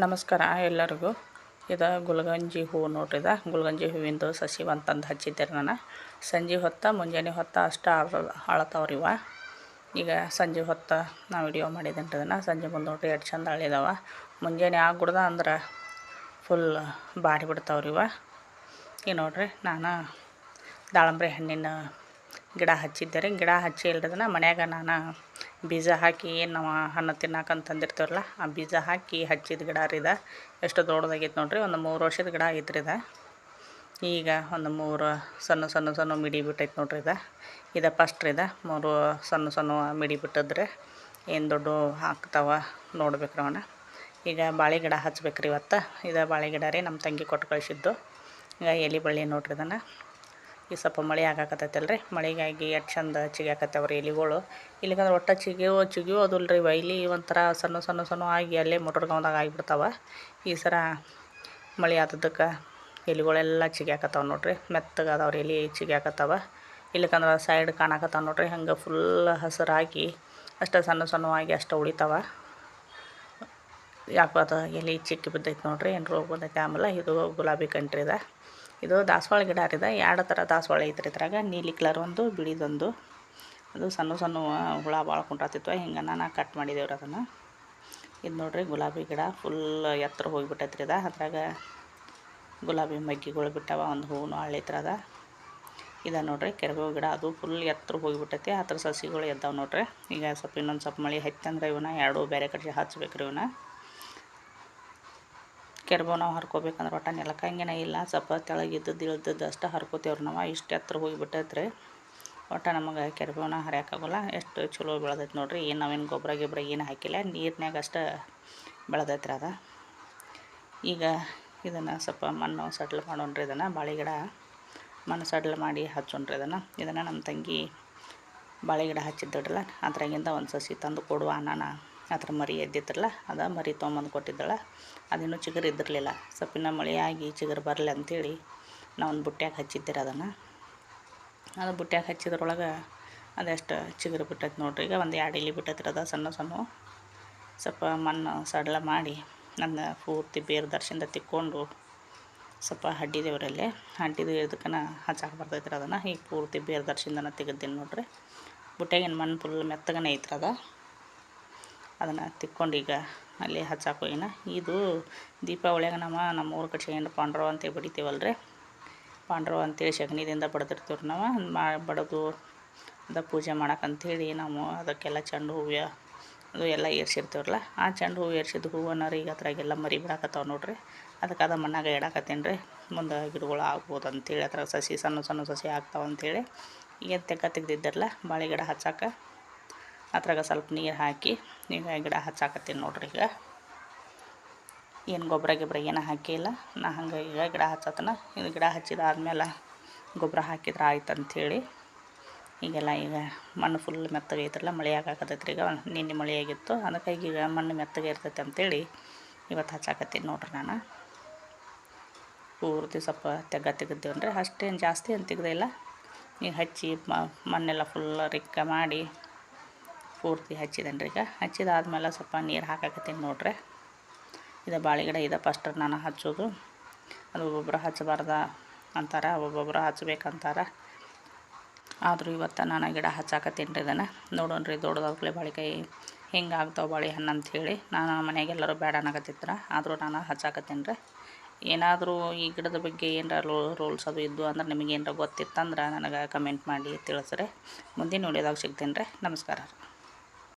ನಮಸ್ಕಾರ ಎಲ್ಲರಿಗೂ. ಇದು ಗುಲ್ಗಂಜಿ ಹೂವು ನೋಡ್ರಿ ಇದು ಗುಲ್ಗಂಜಿ ಹೂವಿಂದು ಸಸಿ ಅಂತಂದು ತಂದು ಹಚ್ಚಿದ್ದೆ ನಾನು. ಸಂಜೆ ಹೊತ್ತು, ಮುಂಜಾನೆ ಹೊತ್ತು ಅಷ್ಟು ಅಳ್ತಾವ್ರಿ ಇವ. ಈಗ ಸಂಜೆ ಹೊತ್ತು ನಾ ವಿಡಿಯೋ ಮಾಡಿದ್ದೇನೆ ಅದನ್ನು. ಸಂಜೆ ಮುಂದೆ ನೋಡ್ರಿ ಎಷ್ಟು ಚಂದ ಅಳಿದಾವ ಮುಂಜಾನೆ ಆಗ್ಬಿಡ್ದ ಅಂದ್ರೆ ಫುಲ್ ಬಾಡಿ ಬಿಡ್ತಾವ್ರಿ ಇವ. ಈಗ ನೋಡ್ರಿ ನಾನು ದಾಳಂಬ್ರಿ ಹಣ್ಣಿನ ಗಿಡ ಹಚ್ಚಿದ್ದೆ ರೀ ಗಿಡ ಹಚ್ಚಿ ಇಲ್ದದನ್ನ ಮನ್ಯಾಗ ನಾನು ಬೀಜ ಹಾಕಿ ಏನು ನಾವು ಹಣ್ಣು ತಿನ್ನಕಂತ ತಂದಿರ್ತೀವಲ್ಲ ಆ ಬೀಜ ಹಾಕಿ ಹಚ್ಚಿದ ಗಿಡ ರೀ ಇದು. ಎಷ್ಟು ದೊಡ್ಡದಾಗೈತೆ ನೋಡಿರಿ, ಒಂದು ಮೂರು ವರ್ಷದ ಗಿಡ ಐತ್ರಿ ಇದು. ಈಗ ಒಂದು ಮೂರು ಸಣ್ಣ ಸಣ್ಣ ಸಣ್ಣ ಮಿಡಿ ಬಿಟ್ಟೈತೆ ನೋಡ್ರಿ ಇದು. ಇದು ಫಸ್ಟ್ ರೀ ಇದು. ಮೂರು ಸಣ್ಣ ಸಣ್ಣ ಮಿಡಿ ಬಿಟ್ಟಿದ್ರೆ. ಏನು ದೊಡ್ಡ ಹಾಕ್ತಾವ ನೋಡ್ಬೇಕು ಅವನ ಈಗ ಬಾಳೆ ಗಿಡ ಹಚ್ಬೇಕು ರೀ ಇವತ್ತು. ಇದು ಬಾಳೆ ಗಿಡ ರೀ ನಮ್ಮ ತಂಗಿ ಕೊಟ್ಟು ಕಳಿಸಿದ್ದು. ಈಗ ಎಲೆ ಬಳ್ಳಿ ನೋಡ್ರಿ ಇದನ್ನು. ಈ ಸ್ವಲ್ಪ ಮಳೆ ಆಗಾಕತ್ತೈತಲ್ಲ ರೀ ಮಳೆಗಾಗಿ ಎಷ್ಟು ಚಂದ ಚಿಗಾಕತ್ತವ್ರಿ ಎಲಿಗಳು. ಇಲ್ಲಿಗಂದ್ರೆ ಒಟ್ಟು ಚಿಗಿಯೋ ಚಿಗಿಯೋದಿಲ್ಲ ರೀ ವೈಲಿ ಒಂಥರ ಸಣ್ಣ ಸಣ್ಣ ಸಣ್ಣ ಆಗಿ ಅಲ್ಲೇ ಮೊಟ್ರ್ಗಾವ್ದಾಗ ಆಗಿಬಿಡ್ತಾವ. ಈ ಸರ ಮಳೆ ಆದದಕ್ಕೆ ಎಲಿಗಳೆಲ್ಲ ಚಿಗ್ಯಾಕತ್ತಾವ ನೋಡ್ರಿ. ಮೆತ್ತಗೆ ಅದಾವ್ರಿ ಎಲೆ ಚಿಗ್ಯಾಕತ್ತಾವ. ಇಲ್ಲಿಕಂದ್ರೆ ಸೈಡ್ ಕಾಣಕತ್ತಾವ ನೋಡ್ರಿ. ಹಂಗೆ ಫುಲ್ ಹಸಿರಾಗಿ ಅಷ್ಟು ಸಣ್ಣ ಸಣ್ಣವಾಗಿ ಅಷ್ಟು ಉಳಿತಾವ. ಯಾಕೆ ಅದು ಎಲೆ ಚಿಕ್ಕಿ ಬಿದ್ದೈತೆ ನೋಡ್ರಿ. ಏನು ರೋಗ ಬಂದೈತೆ. ಆಮೇಲೆ ಇದು ಗುಲಾಬಿ ಕಂಟ್ರಿ ಇದೆ ದಾಸವಾಳ ಗಿಡ ಹರಿದ ಎರಡು ಥರ ದಾಸವಾಳ ಐತ್ರಿ ಇದ್ರಾಗ. ನೀಲಿ ಕಲರ್ ಒಂದು, ಬಿಳಿದೊಂದು. ಅದು ಸಣ್ಣ ಸಣ್ಣ ಹುಳ ಭಾಳ ಕುಂಟಾತಿತ್ತು ಹಿಂಗೆ ನಾನು ಕಟ್ ಮಾಡಿದೇವ್ರಿ ಅದನ್ನು. ಇದು ನೋಡ್ರಿ ಗುಲಾಬಿ ಗಿಡ ಫುಲ್ ಎತ್ತರ ಹೋಗಿಬಿಟ್ಟೈತ್ರಿ ಇದು. ಅದ್ರಾಗ ಗುಲಾಬಿ ಮಗ್ಗಿಗಳು ಬಿಟ್ಟವ, ಒಂದು ಹೂವು ಹಳ್ಳಿತ್ರ ಅದ. ಇದು ನೋಡ್ರಿ ಕೆರೆಗೋ ಗಿಡ. ಅದು ಫುಲ್ ಎತ್ತರ ಹೋಗಿಬಿಟ್ಟೈತಿ. ಆ ಥರ ಸಸಿಗಳು ಎದ್ದಾವೆ ನೋಡ್ರಿ. ಈಗ ಸ್ವಲ್ಪ ಇನ್ನೊಂದು ಸ್ವಲ್ಪ ಮಳೆ ಹತ್ತಂದ್ರೆ ಇವನ್ನ ಎರಡು ಬೇರೆ ಕಡೆ ಹಚ್ಬೇಕ್ರಿ ಇವನ್ನ. ಕೆರ್ಬೇವು ನಾವು ಹರ್ಕೋಬೇಕಂದ್ರೆ ಒಟ್ಟ ನೆಲಕ್ಕೆ ಹಂಗೇನೆ ಇಲ್ಲ. ಸ್ವಲ್ಪ ತೆಳಗಿದ್ದದ್ದು ಇಳ್ದದ್ದು ಅಷ್ಟು ಹರ್ಕೋತೇವ್ರಿ ನಾವು. ಇಷ್ಟು ಎತ್ತರ ಹೋಗಿಬಿಟ್ಟೈತ್ರಿ ಒಟ್ಟ ನಮಗೆ ಕೆರ್ಬೋನ ಹರಿಯೋಕ್ಕಾಗಲ್ಲ ಎಷ್ಟು ಚಲೋ ಬೆಳೆದೈತೆ ನೋಡ್ರಿ. ಏನು ನಾವೇನು ಗೊಬ್ಬರ ಗಿಬ್ಬರ ಏನು ಹಾಕಿಲ್ಲ. ನೀರಿನಾಗ ಅಷ್ಟು ಬೆಳೆದೈತ್ರಿ ಅದ. ಈಗ ಇದನ್ನು ಸ್ವಲ್ಪ ಮಣ್ಣು ಸಡ್ಲ್ ಮಾಡೋಣ್ರಿ ಇದನ್ನು. ಬಾಳೆ ಗಿಡ ಮಣ್ಣು ಸಡ್ಲ್ ಮಾಡಿ ಹಚ್ಚೋಣ್ರಿ ಇದನ್ನು. ಇದನ್ನು ನಮ್ಮ ತಂಗಿ ಬಾಳೆ ಗಿಡ ಹಚ್ಚಿದ್ದಡ್ರಲ್ಲ ಅದ್ರಾಗಿಂದ ಒಂದು ಸಸಿ ತಂದು ಕೊಡುವ ನಾನು ಅದ್ರ ಮರಿ ಎದ್ದಿದ್ರಲ್ಲ ಅದ ಮರಿ ತೊಗೊಂಬಂದು ಕೊಟ್ಟಿದ್ದಳ. ಅದಿನ್ನೂ ಚಿಗುರು ಇದ್ದಿರಲಿಲ್ಲ. ಸೊಪ್ಪಿನ ಮಳೆಯಾಗಿ ಚಿಗುರು ಬರಲಿ ಅಂಥೇಳಿ ನಾವು ಬುಟ್ಟ್ಯಾಗ ಹಚ್ಚಿದ್ದೀರ ಅದನ್ನು. ಅದು ಬುಟ್ಟ್ಯಾಗ ಹಚ್ಚಿದ್ರೊಳಗೆ ಅದೆಷ್ಟು ಚಿಗುರು ಬಿಟ್ಟೈತೆ ನೋಡ್ರಿ. ಈಗ ಒಂದು ಎರಡು ಇಲಿ ಬಿಟ್ಟೈತ್ರಿ ಅದ ಸಣ್ಣ ಸಣ್ಣ. ಸ್ವಲ್ಪ ಮಣ್ಣು ಸಡಲ ಮಾಡಿ ನನ್ನ ಪೂರ್ತಿ ಬೇರು ದರ್ಶನದ ತಿಕ್ಕೊಂಡು ಸ್ವಲ್ಪ ಹಡ್ಡಿದೇವ್ರಲ್ಲೇ ಹಡ್ಡಿದು ಇದಕ್ಕನ ಹಚ್ಚಾಕೆ ಬರ್ತೈತ್ರಿ ಅದನ್ನು. ಈಗ ಪೂರ್ತಿ ಬೇರು ದರ್ಶನದನ ತೆಗೆದ್ದೀನಿ ನೋಡ್ರಿ. ಬುಟ್ಟ್ಯಾಗಿನ ಮಣ್ಣು ಫುಲ್ ಮೆತ್ತಗನೇ ಐತ್ರದ ಅದನ್ನು ತಿಕ್ಕೊಂಡು ಈಗ ಅಲ್ಲಿ ಹಚ್ಚಾಕೋ. ಏನ ಇದು ದೀಪಾವಳಿಯಾಗ ನಮ್ಮ ನಮ್ಮ ಊರ ಕಡೆ ಏನು ಪಾಂಡ್ರವ ಅಂತೇಳಿ ಬಡಿತೀವಲ್ಲ ರೀ ಪಾಂಡ್ರವ ಅಂತೇಳಿ ಸಗಣಿದಿಂದ ಬಡ್ದಿರ್ತೀವ್ರಿ ನಾವು. ಮಾ ಬಡದು ಅದ ಪೂಜೆ ಮಾಡಕ್ಕಂಥೇಳಿ ನಾವು ಅದಕ್ಕೆಲ್ಲ ಚೆಂಡು ಹೂವು ಅದು ಎಲ್ಲ ಏರ್ಸಿರ್ತೀವ್ರಲ್ಲ, ಆ ಚೆಂಡು ಹೂವು ಏರ್ಸಿದ ರೀ ಈಗ ಅದ್ರಾಗೆಲ್ಲ ಮರಿ ಬಿಡಾಕತ್ತಾವ ನೋಡ್ರಿ. ಅದಕ್ಕೆ ಅದ ಮಣ್ಣಾಗ ಇಡಾಕತ್ತೀನಿ ರೀ ಮುಂದೆ ಗಿಡಗಳು ಆಗ್ಬೋದು ಅಂತೇಳಿ ಅದ್ರಾಗ ಸಸಿ ಸಣ್ಣ ಸಣ್ಣ ಸಸಿ ಆಗ್ತಾವ ಅಂತೇಳಿ ಈಗ ತೆಗ್ಗ ತೆಗ್ದಿದ್ದಿರಲ್ಲ, ಬಾಳೆ ಗಿಡ ಹಚ್ಚಾಕ ಅದ್ರಾಗ ಸ್ವಲ್ಪ ನೀರು ಹಾಕಿ ಈಗ ಗಿಡ ಹಚ್ಚಾಕತ್ತೀನಿ ನೋಡ್ರಿ ಈಗ. ಏನು ಗೊಬ್ಬರ ಗಿಬ್ಬರ ಏನು ಹಾಕಿಲ್ಲ. ನಾ ಹಂಗೆ ಈಗ ಗಿಡ ಹಚ್ಚತನ. ಇದು ಗಿಡ ಹಚ್ಚಿದಾದ್ಮೇಲೆ ಗೊಬ್ಬರ ಹಾಕಿದ್ರೆ ಆಯ್ತು ಅಂಥೇಳಿ ಈಗೆಲ್ಲ ಈಗ ಮಣ್ಣು ಫುಲ್ ಮೆತ್ತಗೆ ಐತ್ರಲ್ಲ, ಮಳೆ ಆಗಾಕತ್ತೈತ್ರಿ ಈಗ. ನಿನ್ನೆ ಮಳೆ ಆಗಿತ್ತು, ಅದಕ್ಕಾಗಿ ಈಗ ಮಣ್ಣು ಮೆತ್ತಗೆ ಇರ್ತೈತೆ ಅಂತೇಳಿ ಇವತ್ತು ಹಚ್ಚಾಕತ್ತೀನಿ ನೋಡ್ರಿ ನಾನು. ಪೂರ್ತಿ ಸ್ವಲ್ಪ ತೆಗ್ಗ ತೆಗೆದೇವನ್ರಿ ಅಷ್ಟೇನು ಜಾಸ್ತಿ ಏನು ತೆಗ್ದಿಲ್ಲ. ಈಗ ಹಚ್ಚಿ ಮಣ್ಣೆಲ್ಲ ಫುಲ್ ರಿಕ್ಕ ಮಾಡಿ ಪೂರ್ತಿ ಹಚ್ಚಿದೇನೆ ರೀ ಈಗ? ಹಚ್ಚಿದಾದ್ಮೇಲೆ ಸ್ವಲ್ಪ ನೀರು ಹಾಕಾಕತ್ತೀನಿ ನೋಡ್ರಿ. ಇದು ಬಾಳೆಗಿಡ ಇದೆ ಫಸ್ಟ್ ನಾನು ಹಚ್ಚೋದು. ಅದು ಒಬ್ಬೊಬ್ಬರು ಹಚ್ಚಬಾರ್ದ ಅಂತಾರೆ ಒಬ್ಬೊಬ್ಬರು ಹಚ್ಬೇಕಂತಾರೆ ಆದರೂ ಇವತ್ತು ನಾನು ಗಿಡ ಹಚ್ಚಾಕತ್ತೀನಿ ರೀ ಇದನ್ನು. ನೋಡೋಣ್ರಿ ದೊಡ್ಡದಾಗ್ಲೇ ಬಾಳೆಕಾಯಿ ಹಿಂಗೆ ಆಗ್ತಾವೆ ಬಾಳೆ ಹಣ್ಣು ಅಂಥೇಳಿ ನಾನು ಮನೆಗೆಲ್ಲರೂ ಬೇಡ ಅನ್ನಕತ್ತಿದ್ರ, ಆದರೂ ನಾನು ಹಚ್ಚಾಕತ್ತೀನಿ ರೀ. ಏನಾದರೂ ಈ ಗಿಡದ ಬಗ್ಗೆ ಏನಾರ ರೂಲ್ಸ್ ಅದು ಇದ್ದು ಅಂದ್ರೆ ನಿಮಗೆ ಏನಾರ ಗೊತ್ತಿತ್ತಂದ್ರೆ ನನಗೆ ಕಮೆಂಟ್ ಮಾಡಿ ತಿಳಿಸ್ರಿ. ಮುಂದಿನ ನೋಡಿದಾಗ ಸಿಗ್ತೀನಿ ರೀ ನಮಸ್ಕಾರ.